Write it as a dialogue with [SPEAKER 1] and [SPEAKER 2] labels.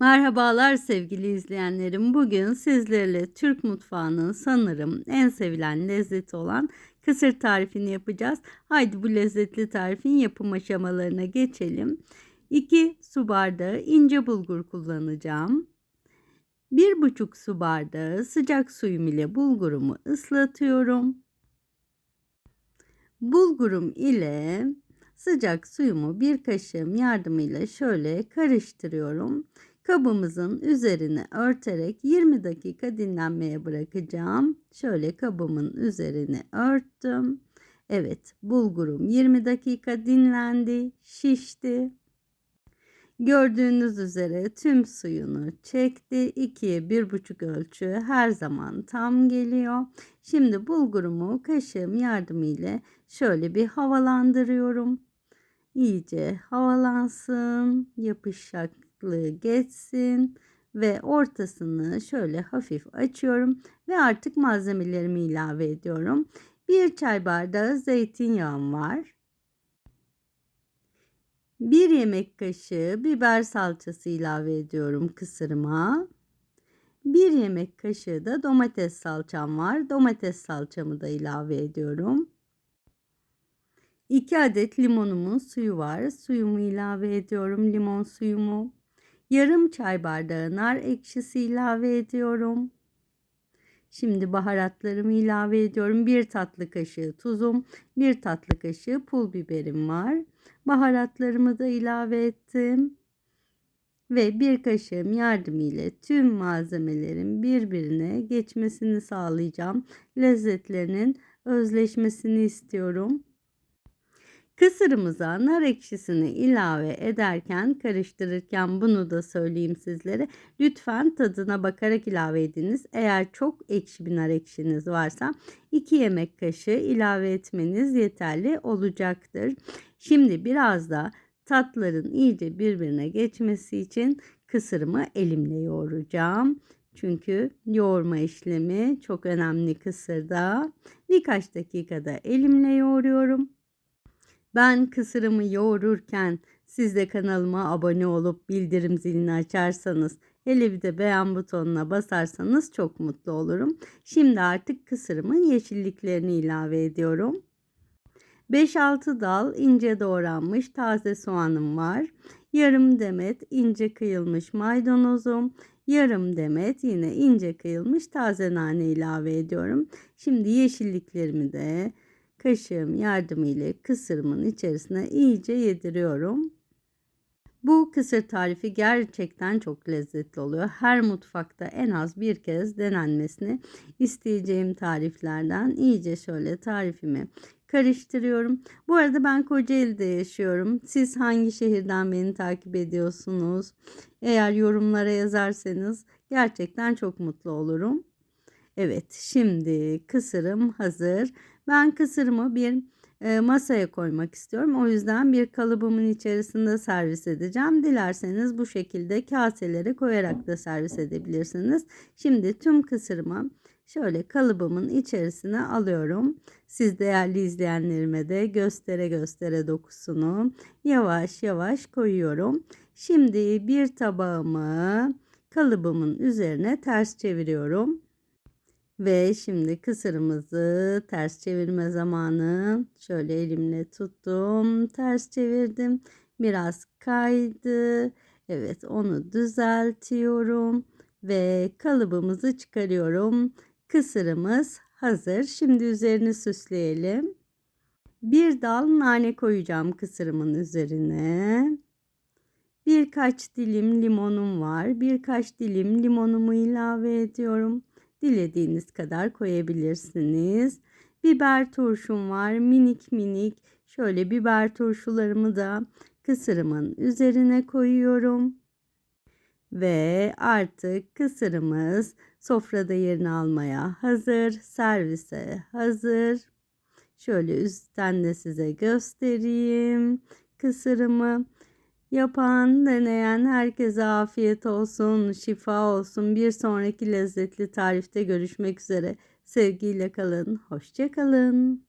[SPEAKER 1] Merhabalar sevgili izleyenlerim. Bugün sizlerle Türk mutfağının sanırım en sevilen lezzeti olan kısır tarifini yapacağız. Haydi bu lezzetli tarifin yapım aşamalarına geçelim. 2 su bardağı ince bulgur kullanacağım. 1,5 su bardağı sıcak suyum ile bulgurumu ıslatıyorum. Bulgurum ile sıcak suyumu bir kaşığım yardımıyla şöyle karıştırıyorum. Kabımızın üzerine örterek 20 dakika dinlenmeye bırakacağım. Şöyle kabımın üzerine örttüm. Evet, bulgurum 20 dakika dinlendi, şişti. Gördüğünüz üzere tüm suyunu çekti. 2'ye 1,5 ölçü her zaman tam geliyor. Şimdi bulgurumu kaşığım yardımıyla şöyle bir havalandırıyorum. İyice havalansın, yapışaklığı geçsin ve ortasını şöyle hafif açıyorum ve artık malzemelerimi ilave ediyorum. Bir çay bardağı zeytinyağım var. 1 yemek kaşığı biber salçası ilave ediyorum kısırıma. 1 yemek kaşığı da domates salçam var. Domates salçamı da ilave ediyorum. 2 adet limonumun suyu var. Suyumu ilave ediyorum. Limon suyumu. Yarım çay bardağı nar ekşisi ilave ediyorum. Şimdi baharatlarımı ilave ediyorum. 1 tatlı kaşığı tuzum, 1 tatlı kaşığı pul biberim var. Baharatlarımı da ilave ettim. Ve bir kaşığım yardımıyla tüm malzemelerin birbirine geçmesini sağlayacağım. Lezzetlerinin özleşmesini istiyorum. Kısırımıza nar ekşisini ilave ederken karıştırırken bunu da söyleyeyim sizlere. Lütfen tadına bakarak ilave ediniz. Eğer çok ekşi bir nar ekşiniz varsa 2 yemek kaşığı ilave etmeniz yeterli olacaktır. Şimdi biraz da tatların iyice birbirine geçmesi için kısırımı elimle yoğuracağım. Çünkü yoğurma işlemi çok önemli kısırda. Birkaç dakikada elimle yoğuruyorum. Ben kısırımı yoğururken siz de kanalıma abone olup bildirim zilini açarsanız hele bir de beğen butonuna basarsanız çok mutlu olurum. Şimdi artık kısırımın yeşilliklerini ilave ediyorum. 5-6 dal ince doğranmış taze soğanım var. Yarım demet ince kıyılmış maydanozum, yarım demet yine ince kıyılmış taze nane ilave ediyorum. Şimdi yeşilliklerimi de kaşığım yardımıyla kısırımın içerisine iyice yediriyorum. Bu kısır tarifi gerçekten çok lezzetli oluyor. Her mutfakta en az bir kez denenmesini isteyeceğim tariflerden iyice şöyle tarifimi karıştırıyorum. Bu arada ben Kocaeli'de yaşıyorum. Siz hangi şehirden beni takip ediyorsunuz? Eğer yorumlara yazarsanız gerçekten çok mutlu olurum. Evet şimdi kısırım hazır. Ben kısırımı bir e, masaya koymak istiyorum. O yüzden bir kalıbımın içerisinde servis edeceğim. Dilerseniz bu şekilde kaselere koyarak da servis edebilirsiniz. Şimdi tüm kısırımı şöyle kalıbımın içerisine alıyorum. Siz değerli izleyenlerime de göstere göstere dokusunu yavaş yavaş koyuyorum. Şimdi bir tabağımı kalıbımın üzerine ters çeviriyorum. Ve şimdi kısırımızı ters çevirme zamanı. Şöyle elimle tuttum. Ters çevirdim. Biraz kaydı. Evet onu düzeltiyorum. Ve kalıbımızı çıkarıyorum. Kısırımız hazır. Şimdi üzerini süsleyelim. Bir dal nane koyacağım kısırımın üzerine. Birkaç dilim limonum var. Birkaç dilim limonumu ilave ediyorum. Dilediğiniz kadar koyabilirsiniz. Biber turşum var. Minik minik şöyle biber turşularımı da kısırımın üzerine koyuyorum. Ve artık kısırımız sofrada yerini almaya hazır. Servise hazır. Şöyle üstten de size göstereyim kısırımı. Yapan, deneyen herkese afiyet olsun, şifa olsun. Bir sonraki lezzetli tarifte görüşmek üzere. Sevgiyle kalın, hoşça kalın.